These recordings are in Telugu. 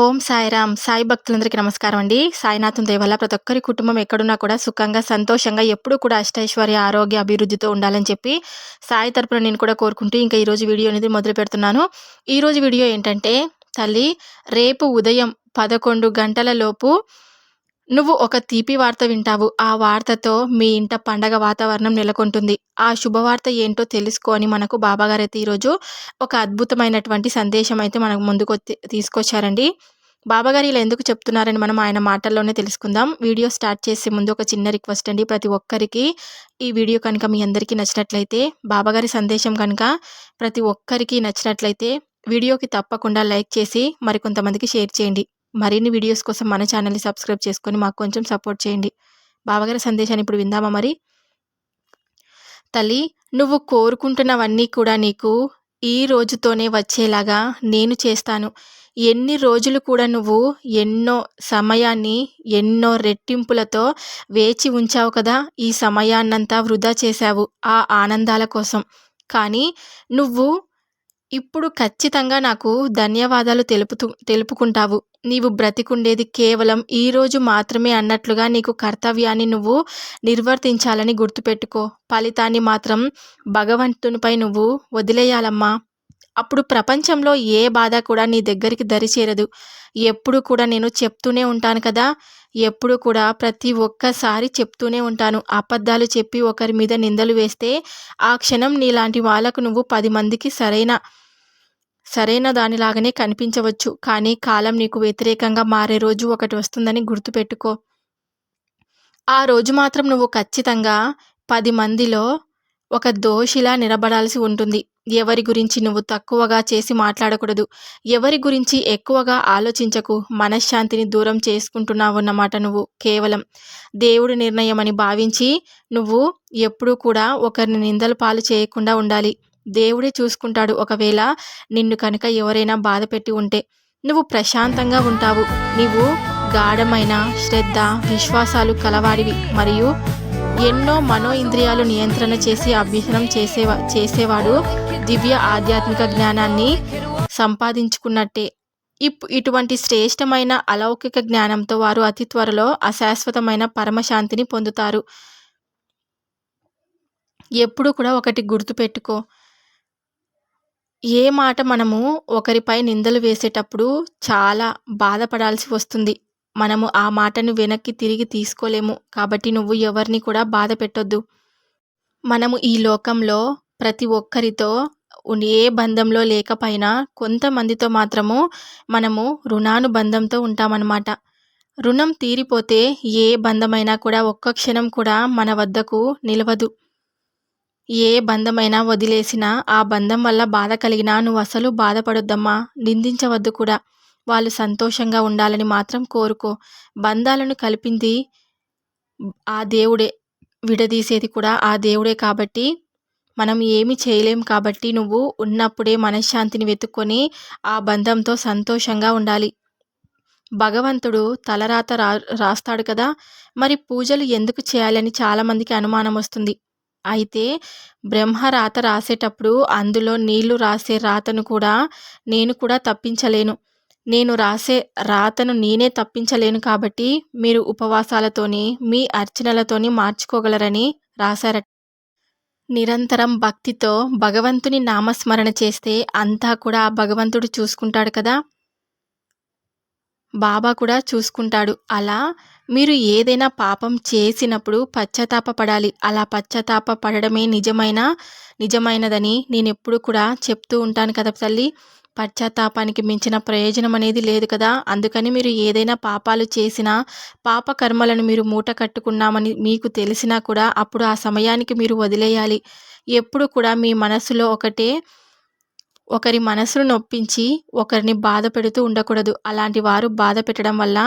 ఓం సాయిరామ్. సాయి భక్తులందరికీ నమస్కారం అండి. సాయినాథం దేవల్ల ప్రతి ఒక్కరి కుటుంబం ఎక్కడున్నా కూడా సుఖంగా సంతోషంగా ఎప్పుడూ కూడా అష్టైశ్వర్య ఆరోగ్య అభివృద్ధితో ఉండాలని చెప్పి సాయి తరపున నేను కూడా కోరుకుంటూ ఇంకా ఈరోజు వీడియో అనేది మొదలు పెడుతున్నాను. ఈరోజు వీడియో ఏంటంటే తల్లి రేపు ఉదయం పదకొండు గంటల లోపు నువ్వు ఒక తీపి వార్త వింటావు. ఆ వార్తతో మీ ఇంట పండగ వాతావరణం నెలకొంటుంది. ఆ శుభవార్త ఏంటో తెలుసుకొని మనకు బాబాగారు అయితే ఈరోజు ఒక అద్భుతమైనటువంటి సందేశం అయితే మనకు ముందుకు తీసుకొచ్చారండి. బాబాగారు ఇలా ఎందుకు చెప్తున్నారని మనం ఆయన మాటల్లోనే తెలుసుకుందాం. వీడియో స్టార్ట్ చేసే ముందు ఒక చిన్న రిక్వెస్ట్ అండి. ప్రతి ఒక్కరికి ఈ వీడియో కనుక మీ అందరికీ నచ్చినట్లయితే బాబాగారి సందేశం కనుక ప్రతి ఒక్కరికి నచ్చినట్లయితే వీడియోకి తప్పకుండా లైక్ చేసి మరికొంతమందికి షేర్ చేయండి. మరిన్ని వీడియోస్ కోసం మన ఛానల్ని సబ్స్క్రైబ్ చేసుకొని మాకు కొంచెం సపోర్ట్ చేయండి. బావగారి సందేశాన్ని ఇప్పుడు విందామా మరి? తల్లి నువ్వు కోరుకుంటున్నవన్నీ కూడా నీకు ఈ రోజుతోనే వచ్చేలాగా నేను చేస్తాను. ఎన్ని రోజులు కూడా నువ్వు ఎన్నో సమయాన్ని ఎన్నో రెట్టింపులతో వేచి ఉంచావు కదా ఈ సమయాన్నంతా వృధా చేశావు ఆ ఆనందాల కోసం. కానీ నువ్వు ఇప్పుడు ఖచ్చితంగా నాకు ధన్యవాదాలు తెలుపుతూ తెలుపుకుంటావు. నీవు బ్రతికుండేది కేవలం ఈరోజు మాత్రమే అన్నట్లుగా నీకు కర్తవ్యాన్ని నువ్వు నిర్వర్తించాలని గుర్తుపెట్టుకో. ఫలితాన్ని మాత్రం భగవంతునిపై నువ్వు వదిలేయాలమ్మా. అప్పుడు ప్రపంచంలో ఏ బాధ కూడా నీ దగ్గరికి దరిచేరదు. ఎప్పుడు కూడా నేను చెప్తూనే ఉంటాను కదా. ఎప్పుడు కూడా ప్రతి ఒక్కసారి చెప్తూనే ఉంటాను. అబద్ధాలు చెప్పి ఒకరి మీద నిందలు వేస్తే ఆ క్షణం నీలాంటి వాళ్ళకు నువ్వు పది మందికి సరైన సరైన దానిలాగానే కనిపించవచ్చు. కానీ కాలం నీకు వ్యతిరేకంగా మారే రోజు ఒకటి వస్తుందని గుర్తుపెట్టుకో. ఆ రోజు మాత్రం నువ్వు ఖచ్చితంగా పది మందిలో ఒక దోషిలా నిలబడాల్సి ఉంటుంది. ఎవరి గురించి నువ్వు తక్కువగా చేసి మాట్లాడకూడదు. ఎవరి గురించి ఎక్కువగా ఆలోచించకు. మనశ్శాంతిని దూరం చేసుకుంటున్నావు అన్నమాట నువ్వు కేవలం. దేవుడి నిర్ణయం అని భావించి నువ్వు ఎప్పుడూ కూడా ఒకరిని నిందలు పాలు చేయకుండా ఉండాలి. దేవుడే చూసుకుంటాడు. ఒకవేళ నిన్ను కనుక ఎవరైనా బాధ పెట్టి ఉంటే నువ్వు ప్రశాంతంగా ఉంటావు. నువ్వు గాఢమైన శ్రద్ధ విశ్వాసాలు కలవాడివి. మరియు ఎన్నో మనో ఇంద్రియాలు నియంత్రణ చేసి అభ్యసనం చేసేవా చేసేవాడు దివ్య ఆధ్యాత్మిక జ్ఞానాన్ని సంపాదించుకున్నట్టే. ఇప్ ఇటువంటి శ్రేష్టమైన అలౌకిక జ్ఞానంతో వారు అతి త్వరలో అశాశ్వతమైన పరమశాంతిని పొందుతారు. ఎప్పుడు కూడా ఒకటి గుర్తుపెట్టుకో. ఏ మాట మనము ఒకరిపై నిందలు వేసేటప్పుడు చాలా బాధపడాల్సి వస్తుంది. మనము ఆ మాటను వెనక్కి తిరిగి తీసుకోలేము. కాబట్టి నువ్వు ఎవరిని కూడా బాధ పెట్టొద్దు. మనము ఈ లోకంలో ప్రతి ఒక్కరితో ఏ బంధంలో లేకపోయినా కొంతమందితో మాత్రము మనము రుణానుబంధంతో ఉంటామన్నమాట. రుణం తీరిపోతే ఏ బంధమైనా కూడా ఒక్క క్షణం కూడా మన వద్దకు నిలవదు. ఏ బంధమైనా వదిలేసినా ఆ బంధం వల్ల బాధ కలిగినా నువ్వు అసలు బాధపడొద్దమ్మా. నిందించవద్దు కూడా. వాళ్ళు సంతోషంగా ఉండాలని మాత్రం కోరుకో. బంధాలను కలిపింది ఆ దేవుడే. విడదీసేది కూడా ఆ దేవుడే కాబట్టి మనం ఏమి చేయలేం కాబట్టి నువ్వు ఉన్నప్పుడే మనశ్శాంతిని వెతుక్కొని ఆ బంధంతో సంతోషంగా ఉండాలి. భగవంతుడు తలరాత రా రాస్తాడు కదా. మరి పూజలు ఎందుకు చేయాలని చాలామందికి అనుమానం వస్తుంది. అయితే బ్రహ్మ రాత రాసేటప్పుడు అందులో నీళ్ళు రాసే రాతను కూడా నేను కూడా తప్పించలేను. నేను రాసే రాతను నేనే తప్పించలేను కాబట్టి మీరు ఉపవాసాలతోని మీ అర్చనలతోని మార్చుకోగలరని రాశారట. నిరంతరం భక్తితో భగవంతుని నామస్మరణ చేస్తే అంతా కూడా భగవంతుడు చూసుకుంటాడు కదా? బాబా కూడా చూసుకుంటాడు. అలా మీరు ఏదైనా పాపం చేసినప్పుడు పశ్చాత్తాప పడాలి అలా పశ్చాత్తాప పడడమే నిజమైన నిజమైనదని నేను ఎప్పుడు కూడా చెప్తూ ఉంటాను కదా తల్లి. పశ్చాత్తాపానికి మించిన ప్రయోజనం అనేది లేదు కదా. అందుకని మీరు ఏదైనా పాపాలు చేసినా పాప కర్మలను మీరు మూట కట్టుకున్నామని మీకు తెలిసినా కూడా అప్పుడు ఆ సమయానికి మీరు వదిలేయాలి. ఎప్పుడు కూడా మీ మనసులో ఒకటే ఒకరి మనసును నొప్పించి ఒకరిని బాధ పెడుతూ ఉండకూడదు. అలాంటి వారు బాధ పెట్టడం వల్ల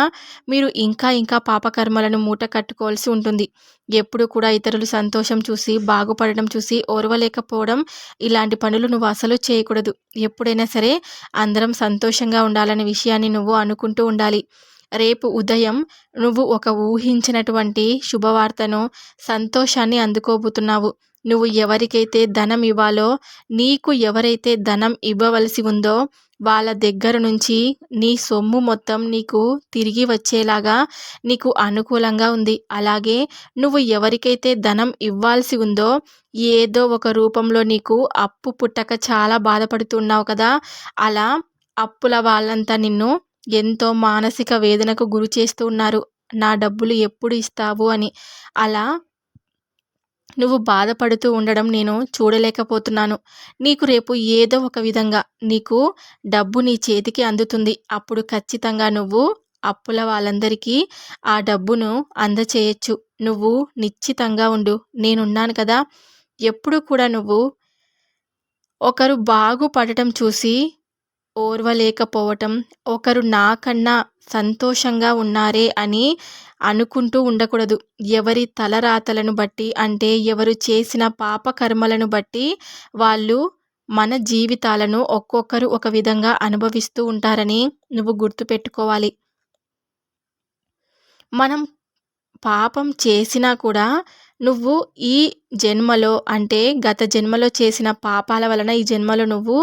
మీరు ఇంకా ఇంకా పాపకర్మలను మూట కట్టుకోవాల్సి ఉంటుంది. ఎప్పుడు కూడా ఇతరులు సంతోషం చూసి బాగుపడడం చూసి ఓర్వలేకపోవడం ఇలాంటి పనులు నువ్వు అసలు చేయకూడదు. ఎప్పుడైనా సరే అందరం సంతోషంగా ఉండాలనే విషయాన్ని నువ్వు అనుకుంటూ ఉండాలి. రేపు ఉదయం నువ్వు ఒక ఊహించినటువంటి శుభవార్తను సంతోషాన్ని అందుకోబోతున్నావు. నువ్వు ఎవరికైతే ధనం ఇవ్వాలో నీకు ఎవరైతే ధనం ఇవ్వవలసి ఉందో వాళ్ళ దగ్గర నుంచి నీ సొమ్ము మొత్తం నీకు తిరిగి వచ్చేలాగా నీకు అనుకూలంగా ఉంది. అలాగే నువ్వు ఎవరికైతే ధనం ఇవ్వాల్సి ఉందో ఏదో ఒక రూపంలో నీకు అప్పు పుట్టక చాలా బాధపడుతున్నావు కదా అలా అప్పుల వాళ్ళంతా నిన్ను ఎంతో మానసిక వేదనకు గురి చేస్తూ ఉన్నారు. నా డబ్బులు ఎప్పుడు ఇస్తావు అని. అలా నువ్వు బాధపడుతూ ఉండడం నేను చూడలేకపోతున్నాను. నీకు రేపు ఏదో ఒక విధంగా నీకు డబ్బు నీ చేతికి అందుతుంది. అప్పుడు ఖచ్చితంగా నువ్వు అప్పుల వాళ్ళందరికీ ఆ డబ్బును అందచేయచ్చు. నువ్వు నిశ్చితంగా ఉండు. నేనున్నాను కదా. ఎప్పుడు కూడా నువ్వు ఒకరు బాగుపడటం చూసి ఓర్వలేకపోవటం ఒకరు నాకన్నా సంతోషంగా ఉన్నారే అని అనుకుంటూ ఉండకూడదు. ఎవరి తలరాతలను బట్టి అంటే ఎవరు చేసిన పాపకర్మలను బట్టి వాళ్ళు మన జీవితాలను ఒక్కొక్కరు ఒక విధంగా అనుభవిస్తూ ఉంటారని నువ్వు గుర్తుపెట్టుకోవాలి. మనం పాపం చేసినా కూడా నువ్వు ఈ జన్మలో అంటే గత జన్మలో చేసిన పాపాల వలన ఈ జన్మలో నువ్వు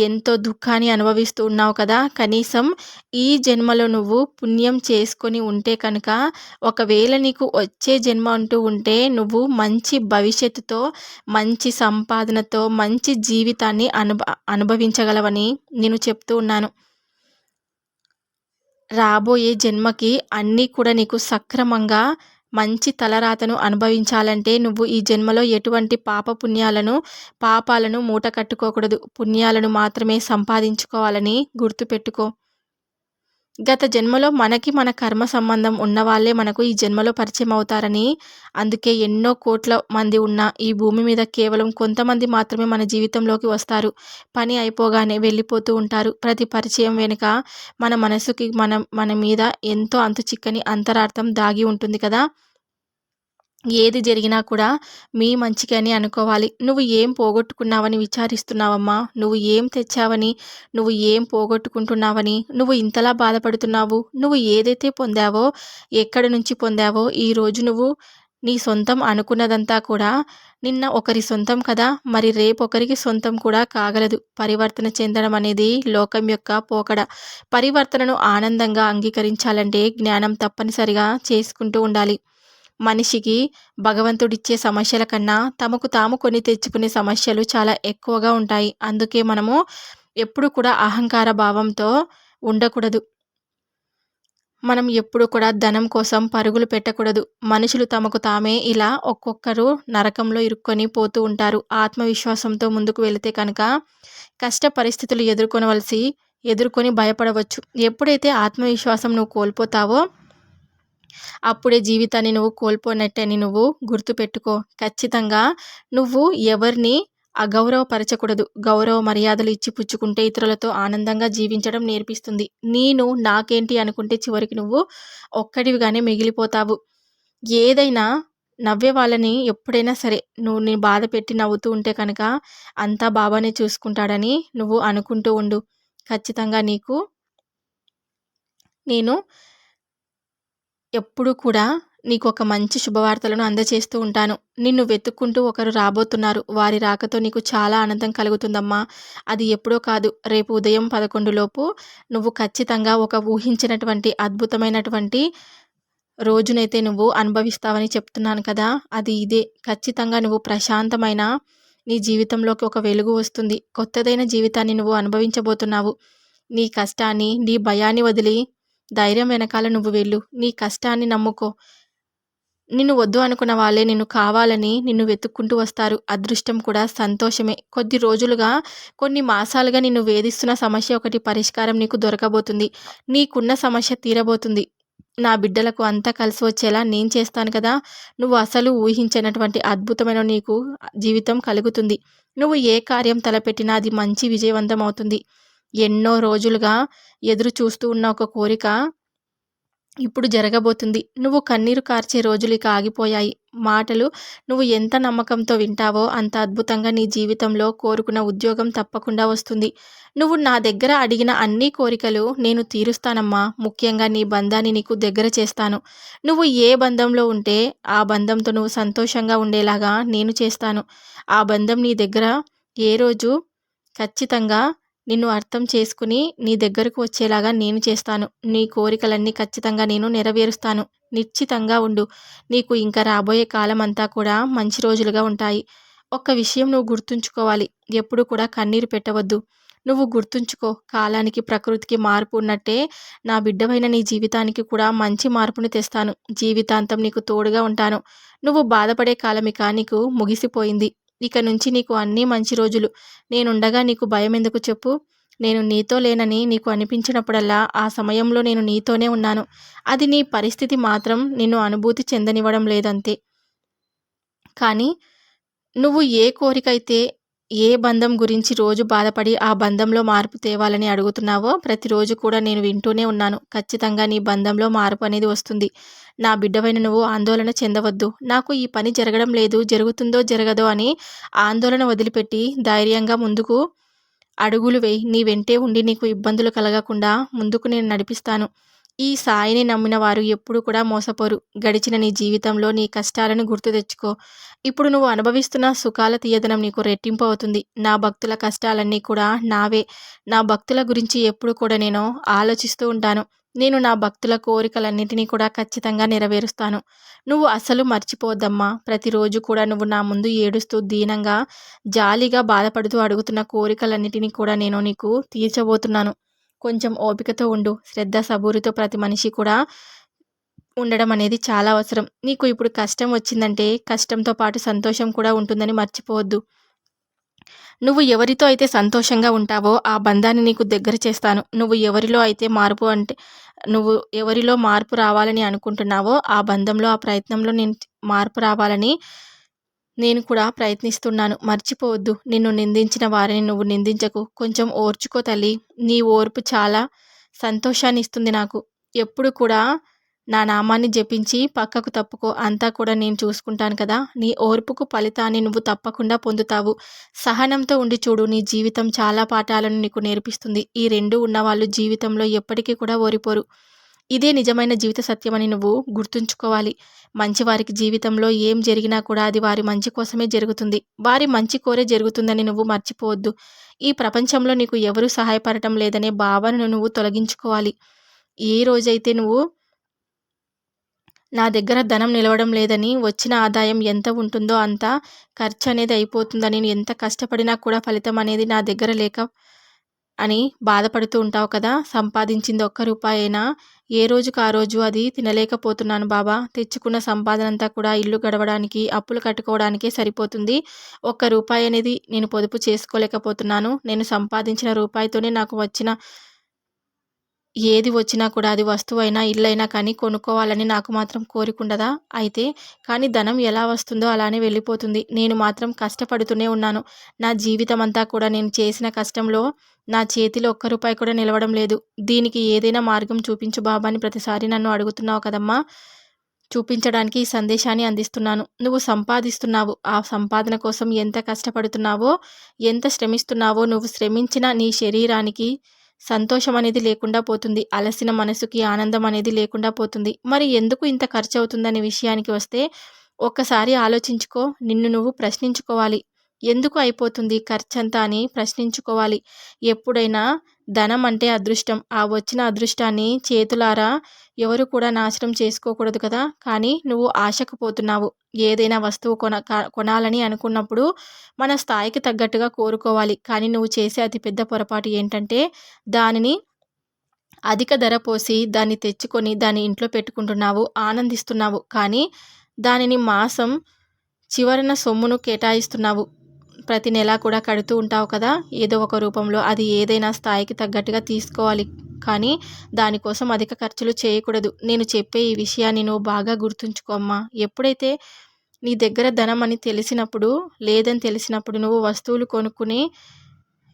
ఎంతో దుఃఖాన్ని అనుభవిస్తూ ఉన్నావు కదా. కనీసం ఈ జన్మలో నువ్వు పుణ్యం చేసుకొని ఉంటే కనుక ఒకవేళ నీకు వచ్చే జన్మ అంటూ ఉంటే నువ్వు మంచి భవిష్యత్తుతో మంచి సంపాదనతో మంచి జీవితాన్ని అనుభ అనుభవించగలవని నేను చెప్తూ ఉన్నాను. రాబోయే జన్మకి అన్నీ కూడా నీకు సక్రమంగా మంచి తలరాతను అనుభవించాలంటే నువ్వు ఈ జన్మలో ఎటువంటి పాప పుణ్యాలను పాపాలను మూట కట్టుకోకూడదు పుణ్యాలను మాత్రమే సంపాదించుకోవాలని గుర్తుపెట్టుకో. గత జన్మలో మనకి మన కర్మ సంబంధం ఉన్నవాళ్ళే మనకు ఈ జన్మలో పరిచయం అవుతారని. అందుకే ఎన్నో కోట్ల మంది ఉన్న ఈ భూమి మీద కేవలం కొంతమంది మాత్రమే మన జీవితంలోకి వస్తారు. పని అయిపోగానే వెళ్ళిపోతూ ఉంటారు. ప్రతి పరిచయం వెనుక మన మనసుకి మన మన మీద ఎంతో అంతు చిక్కని అంతరార్థం దాగి ఉంటుంది కదా. ఏది జరిగినా కూడా మీ మంచికని అని అనుకోవాలి. నువ్వు ఏం పోగొట్టుకున్నావని విచారిస్తున్నావమ్మా? నువ్వు ఏం తెచ్చావని? నువ్వు ఏం పోగొట్టుకుంటున్నావని? నువ్వు ఇంతలా బాధపడుతున్నావు? నువ్వు ఏదైతే పొందావో ఎక్కడి నుంచి పొందావో ఈరోజు నువ్వు నీ సొంతం అనుకున్నదంతా కూడా నిన్న ఒకరి సొంతం కదా మరి రేపు ఒకరికి సొంతం కూడా కాగలదు. పరివర్తన చెందడం అనేది లోకం యొక్క పోకడ. పరివర్తనను ఆనందంగా అంగీకరించాలంటే జ్ఞానం తప్పనిసరిగా చేసుకుంటూ ఉండాలి. మనిషికి భగవంతుడిచ్చే సమస్యల కన్నా తమకు తాము కొని తెచ్చుకునే సమస్యలు చాలా ఎక్కువగా ఉంటాయి. అందుకే మనము ఎప్పుడు కూడా అహంకార భావంతో ఉండకూడదు. మనం ఎప్పుడు కూడా ధనం కోసం పరుగులు పెట్టకూడదు. మనుషులు తమకు తామే ఇలా ఒక్కొక్కరు నరకంలో ఇరుక్కొని పోతూ ఉంటారు. ఆత్మవిశ్వాసంతో ముందుకు వెళితే కనుక కష్ట పరిస్థితులు ఎదుర్కొనవలసి ఎదుర్కొని భయపడవచ్చు. ఎప్పుడైతే ఆత్మవిశ్వాసం నువ్వు కోల్పోతావో అప్పుడే జీవితాన్ని నువ్వు కోల్పోనట్టని నువ్వు గుర్తుపెట్టుకో. ఖచ్చితంగా నువ్వు ఎవరిని అగౌరవపరచకూడదు. గౌరవ మర్యాదలు ఇచ్చి పుచ్చుకుంటే ఇతరులతో ఆనందంగా జీవించడం నేర్పిస్తుంది. నేను నాకేంటి అనుకుంటే చివరికి నువ్వు ఒక్కడివిగానే మిగిలిపోతావు. ఏదైనా నవ్వే వాళ్ళని ఎప్పుడైనా సరే నువ్వు నీ బాధ పెట్టి నవ్వుతూ ఉంటే కనుక అంతా బాబానే చూసుకుంటాడని నువ్వు అనుకుంటూ ఉండు. ఖచ్చితంగా నీకు నేను ఎప్పుడూ కూడా నీకు ఒక మంచి శుభవార్తలను అందజేస్తూ ఉంటాను. నిన్ను వెతుక్కుంటూ ఒకరు రాబోతున్నారు. వారి రాకతో నీకు చాలా ఆనందం కలుగుతుందమ్మా. అది ఎప్పుడో కాదు. రేపు ఉదయం పదకొండు లోపు నువ్వు ఖచ్చితంగా ఒక ఊహించినటువంటి అద్భుతమైనటువంటి రోజునైతే నువ్వు అనుభవిస్తావని చెప్తున్నాను కదా. అది ఇదే. ఖచ్చితంగా నువ్వు ప్రశాంతమైన నీ జీవితంలోకి ఒక వెలుగు వస్తుంది. కొత్తదైన జీవితాన్ని నువ్వు అనుభవించబోతున్నావు. నీ కష్టాన్ని నీ భయాన్ని వదిలి ధైర్యం వెనకాల నువ్వు వెళ్ళు. నీ కష్టాన్ని నమ్ముకో. నిన్ను వద్దు అనుకున్న వాళ్ళే నిన్ను కావాలని నిన్ను వెతుక్కుంటూ వస్తారు. అదృష్టం కూడా సంతోషమే. కొద్ది రోజులుగా కొన్ని మాసాలుగా నిన్ను వేధిస్తున్న సమస్య ఒకటి పరిష్కారం నీకు దొరకబోతుంది. నీకున్న సమస్య తీరబోతుంది. నా బిడ్డలకు అంతా కలిసి వచ్చేలా నేను చేస్తాను కదా. నువ్వు అసలు ఊహించినటువంటి అద్భుతమైన నీకు జీవితం కలుగుతుంది. నువ్వు ఏ కార్యం తలపెట్టినా అది మంచి విజయవంతం అవుతుంది. ఎన్నో రోజులుగా ఎదురు చూస్తూ ఉన్న ఒక కోరిక ఇప్పుడు జరగబోతుంది. నువ్వు కన్నీరు కార్చే రోజులు ఇక ఆగిపోయాయి. మాటలు నువ్వు ఎంత నమ్మకంతో వింటావో అంత అద్భుతంగా నీ జీవితంలో కోరుకున్న ఉద్యోగం తప్పకుండా వస్తుంది. నువ్వు నా దగ్గర అడిగిన అన్ని కోరికలు నేను తీరుస్తానమ్మా. ముఖ్యంగా నీ బంధాన్ని నీకు దగ్గర చేస్తాను. నువ్వు ఏ బంధంలో ఉంటే ఆ బంధంతో నువ్వు సంతోషంగా ఉండేలాగా నేను చేస్తాను. ఆ బంధం నీ దగ్గర ఏ రోజు ఖచ్చితంగా నిన్ను అర్థం చేసుకుని నీ దగ్గరకు వచ్చేలాగా నేను చేస్తాను. నీ కోరికలన్నీ ఖచ్చితంగా నేను నెరవేరుస్తాను. నిశ్చితంగా ఉండు. నీకు ఇంకా రాబోయే కాలం అంతా కూడా మంచి రోజులుగా ఉంటాయి. ఒక్క విషయం నువ్వు గుర్తుంచుకోవాలి. ఎప్పుడు కూడా కన్నీరు పెట్టవద్దు. నువ్వు గుర్తుంచుకో. కాలానికి ప్రకృతికి మార్పు ఉన్నట్టే నా బిడ్డవైన నీ జీవితానికి కూడా మంచి మార్పుని తెస్తాను. జీవితాంతం నీకు తోడుగా ఉంటాను. నువ్వు బాధపడే కాలం ఇక నీకు ముగిసిపోయింది. ఇక నుంచి నీకు అన్నీ మంచి రోజులు. నేనుండగా నీకు భయం ఎందుకు చెప్పు? నేను నీతో లేనని నీకు అనిపించినప్పుడల్లా ఆ సమయంలో నేను నీతోనే ఉన్నాను. అది నీ పరిస్థితి మాత్రం నిన్ను అనుభూతి చెందనివ్వడం లేదంతే. కానీ నువ్వు ఏ కోరికైతే ఏ బంధం గురించి రోజు బాధపడి ఆ బంధంలో మార్పు తేవాలని అడుగుతున్నావో ప్రతిరోజు కూడా నేను వింటూనే ఉన్నాను. ఖచ్చితంగా నీ బంధంలో మార్పు అనేది వస్తుంది. నా బిడ్డవైన నువ్వు ఆందోళన చెందవద్దు. నాకు ఈ పని జరగడం లేదు జరుగుతుందో జరగదో అని ఆందోళన వదిలిపెట్టి ధైర్యంగా ముందుకు అడుగులు వేయి. నీ వెంటే ఉండి నీకు ఇబ్బందులు కలగకుండా ముందుకు నేను నడిపిస్తాను. ఈ సాయిని నమ్మిన వారు ఎప్పుడు కూడా మోసపోరు. గడిచిన నీ జీవితంలో నీ కష్టాలను గుర్తు తెచ్చుకో. ఇప్పుడు నువ్వు అనుభవిస్తున్న సుఖాల తీయదనం నీకు రెట్టింపు అవుతుంది. నా భక్తుల కష్టాలన్నీ కూడా నావే. నా భక్తుల గురించి ఎప్పుడు కూడా నేను ఆలోచిస్తూ ఉంటాను. నేను నా భక్తుల కోరికలన్నింటినీ కూడా ఖచ్చితంగా నెరవేరుస్తాను. నువ్వు అసలు మర్చిపోద్దమ్మా ప్రతిరోజు కూడా నువ్వు నా ముందు ఏడుస్తూ దీనంగా జాలిగా బాధపడుతూ అడుగుతున్న కోరికలన్నిటినీ కూడా నేను నీకు తీర్చబోతున్నాను. కొంచెం ఓపికతో ఉండు. శ్రద్ధ సబూరితో ప్రతి మనిషి కూడా ఉండడం అనేది చాలా అవసరం. నీకు ఇప్పుడు కష్టం వచ్చిందంటే కష్టంతో పాటు సంతోషం కూడా ఉంటుందని మర్చిపోవద్దు. నువ్వు ఎవరితో అయితే సంతోషంగా ఉంటావో ఆ బంధాన్ని నీకు దగ్గర చేస్తాను. నువ్వు ఎవరిలో అయితే మార్పు అంటే నువ్వు ఎవరిలో మార్పు రావాలని అనుకుంటున్నావో ఆ బంధంలో ఆ ప్రయత్నంలో నేను మార్పు రావాలని నేను కూడా ప్రయత్నిస్తున్నాను. మర్చిపోవద్దు. నిన్ను నిందించిన వారిని నువ్వు నిందించకు. కొంచెం ఓర్చుకో తల్లి. నీ ఓర్పు చాలా సంతోషాన్ని ఇస్తుంది నాకు. ఎప్పుడు కూడా నా నామాన్ని జపించి పక్కకు తప్పుకో. అంతా కూడా నేను చూసుకుంటాను కదా. నీ ఓర్పుకు ఫలితాన్ని నువ్వు తప్పకుండా పొందుతావు. సహనంతో ఉండి చూడు. నీ జీవితం చాలా పాఠాలను నీకు నేర్పిస్తుంది. ఈ రెండు ఉన్నవాళ్ళు జీవితంలో ఎప్పటికీ కూడా ఓరిపోరు. ఇదే నిజమైన జీవిత సత్యమని నువ్వు గుర్తుంచుకోవాలి. మంచివారికి జీవితంలో ఏం జరిగినా కూడా అది వారి మంచి కోసమే జరుగుతుంది. వారి మంచి కోరే జరుగుతుందని నువ్వు మర్చిపోవద్దు. ఈ ప్రపంచంలో నీకు ఎవరు సహాయపడటం లేదనే భావనను నువ్వు తొలగించుకోవాలి. ఏ రోజైతే నువ్వు నా దగ్గర ధనం నిలవడం లేదని వచ్చిన ఆదాయం ఎంత ఉంటుందో అంత ఖర్చు అనేది అయిపోతుందని నేను ఎంత కష్టపడినా కూడా ఫలితం అనేది నా దగ్గర లేక అని బాధపడుతూ ఉంటావు కదా? సంపాదించింది ఒక్క రూపాయి అయినా ఏ రోజుకు ఆ రోజు అది తినలేకపోతున్నాను బాబా. తెచ్చుకున్న సంపాదన అంతా కూడా ఇల్లు గడవడానికి అప్పులు కట్టుకోవడానికే సరిపోతుంది. ఒక్క రూపాయి అనేది నేను పొదుపు చేసుకోలేకపోతున్నాను. నేను సంపాదించిన రూపాయితోనే నాకు వచ్చిన ఏది వచ్చినా కూడా అది వస్తువైనా ఇల్లైనా కానీ కొనుక్కోవాలని నాకు మాత్రం కోరికుండదా అయితే కానీ ధనం ఎలా వస్తుందో అలానే వెళ్ళిపోతుంది. నేను మాత్రం కష్టపడుతూనే ఉన్నాను. నా జీవితం అంతా కూడా నేను చేసిన కష్టంలో నా చేతిలో ఒక్క రూపాయి కూడా నిలవడం లేదు. దీనికి ఏదైనా మార్గం చూపించు బాబా అని ప్రతిసారి నన్ను అడుగుతున్నావు కదమ్మా. చూపించడానికి ఈ సందేశాన్ని అందిస్తున్నాను. నువ్వు సంపాదిస్తున్నావు. ఆ సంపాదన కోసం ఎంత కష్టపడుతున్నావో ఎంత శ్రమిస్తున్నావో నువ్వు శ్రమించిన నీ శరీరానికి సంతోషం అనేది లేకుండా పోతుంది. అలసిన మనసుకి ఆనందం అనేది లేకుండా పోతుంది. మరి ఎందుకు ఇంత ఖర్చు అవుతుందనే విషయానికి వస్తే ఒక్కసారి ఆలోచించుకో. నిన్ను నువ్వు ప్రశ్నించుకోవాలి. ఎందుకు అయిపోతుంది ఖర్చంతా అని ప్రశ్నించుకోవాలి. ఎప్పుడైనా ధనం అంటే అదృష్టం. ఆ వచ్చిన అదృష్టాన్ని చేతులారా ఎవరు కూడా నాశనం చేసుకోకూడదు కదా. కానీ నువ్వు ఆశకు పోతున్నావు. ఏదైనా వస్తువు కొన కొనాలని అనుకున్నప్పుడు మన స్థాయికి తగ్గట్టుగా కోరుకోవాలి. కానీ నువ్వు చేసే అతిపెద్ద పొరపాటు ఏంటంటే దానిని అధిక ధర పోసి దాన్ని తెచ్చుకొని దాన్ని ఇంట్లో పెట్టుకుంటున్నావు ఆనందిస్తున్నావు. కానీ దానిని మాసం చివరన సొమ్మును కేటాయిస్తున్నావు. ప్రతి నెల కూడా కడుతూ ఉంటావు కదా ఏదో ఒక రూపంలో అది ఏదైనా స్థాయికి తగ్గట్టుగా తీసుకోవాలి. కానీ దానికోసం అధిక ఖర్చులు చేయకూడదు. నేను చెప్పే ఈ విషయాన్ని నువ్వు బాగా గుర్తుంచుకోమ్మా ఎప్పుడైతే నీ దగ్గర ధనం అని తెలిసినప్పుడు లేదని తెలిసినప్పుడు నువ్వు వస్తువులు కొనుక్కుని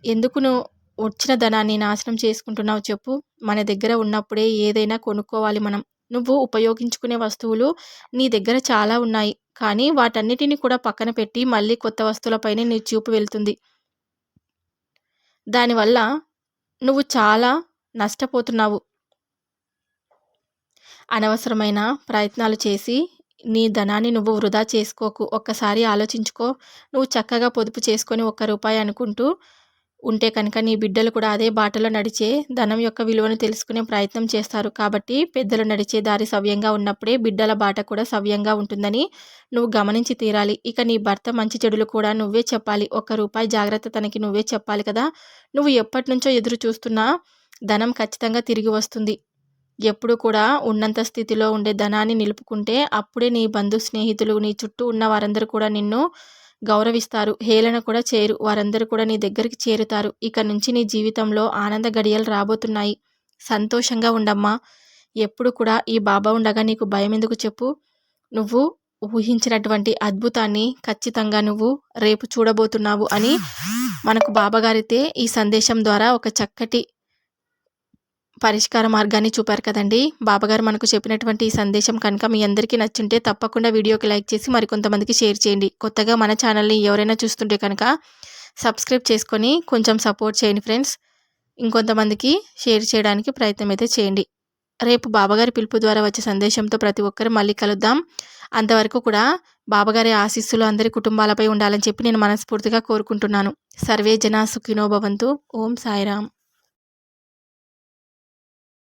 ఎందుకు నువ్వు వచ్చిన ధనాన్ని నాశనం చేసుకుంటున్నావు చెప్పు. మన దగ్గర ఉన్నప్పుడే ఏదైనా కొనుక్కోవాలి మనం. నువ్వు ఉపయోగించుకునే వస్తువులు నీ దగ్గర చాలా ఉన్నాయి. కానీ వాటన్నిటిని కూడా పక్కన పెట్టి మళ్ళీ కొత్త వస్తువులపైనే నీ చూపు వెళ్తుంది. దానివల్ల నువ్వు చాలా నష్టపోతున్నావు. అనవసరమైన ప్రయత్నాలు చేసి నీ ధనాన్ని నువ్వు వృధా చేసుకోకు. ఒక్కసారి ఆలోచించుకో. నువ్వు చక్కగా పొదుపు చేసుకొని ఒక్క రూపాయి అనుకుంటూ ఉంటే కనుక నీ బిడ్డలు కూడా అదే బాటలో నడిచే ధనం యొక్క విలువను తెలుసుకునే ప్రయత్నం చేస్తారు. కాబట్టి పెద్దలు నడిచే దారి సవ్యంగా ఉన్నప్పుడే బిడ్డల బాట కూడా సవ్యంగా ఉంటుందని నువ్వు గమనించి తీరాలి. ఇక నీ భర్త మంచి చెడులు కూడా నువ్వే చెప్పాలి. ఒక్క రూపాయి జాగ్రత్త తనకి నువ్వే చెప్పాలి కదా. నువ్వు ఎప్పటి నుంచో ఎదురు చూస్తున్నా ధనం ఖచ్చితంగా తిరిగి వస్తుంది. ఎప్పుడు కూడా ఉన్నంత స్థితిలో ఉండే ధనాన్ని నిలుపుకుంటే అప్పుడే నీ బంధు స్నేహితులు నీ చుట్టూ ఉన్న వారందరూ కూడా నిన్ను గౌరవిస్తారు. హేళన కూడా చేరు. వారందరూ కూడా నీ దగ్గరికి చేరుతారు. ఇక నుంచి నీ జీవితంలో ఆనంద గడియలు రాబోతున్నాయి. సంతోషంగా ఉండమ్మా. ఎప్పుడు కూడా ఈ బాబా ఉండగా నీకు భయం ఎందుకు చెప్పు? నువ్వు ఊహించినటువంటి అద్భుతాన్ని ఖచ్చితంగా నువ్వు రేపు చూడబోతున్నావు అని మనకు బాబాగారైతే ఈ సందేశం ద్వారా ఒక చక్కటి పరిష్కార మార్గాన్ని చూపారు కదండి. బాబాగారు మనకు చెప్పినటువంటి ఈ సందేశం కనుక మీ అందరికీ నచ్చుంటే తప్పకుండా వీడియోకి లైక్ చేసి మరికొంతమందికి షేర్ చేయండి. కొత్తగా మన ఛానల్ని ఎవరైనా చూస్తుంటే కనుక సబ్స్క్రైబ్ చేసుకొని కొంచెం సపోర్ట్ చేయండి ఫ్రెండ్స్. ఇంకొంతమందికి షేర్ చేయడానికి ప్రయత్నం అయితే చేయండి. రేపు బాబాగారి పిలుపు ద్వారా వచ్చే సందేశంతో ప్రతి ఒక్కరు మళ్ళీ కలుద్దాం. అంతవరకు కూడా బాబాగారి ఆశీస్సులు అందరి కుటుంబాలపై ఉండాలని చెప్పి నేను మనస్ఫూర్తిగా కోరుకుంటున్నాను. సర్వే జన సుఖినో భవంతు. ఓం సాయిరామ్.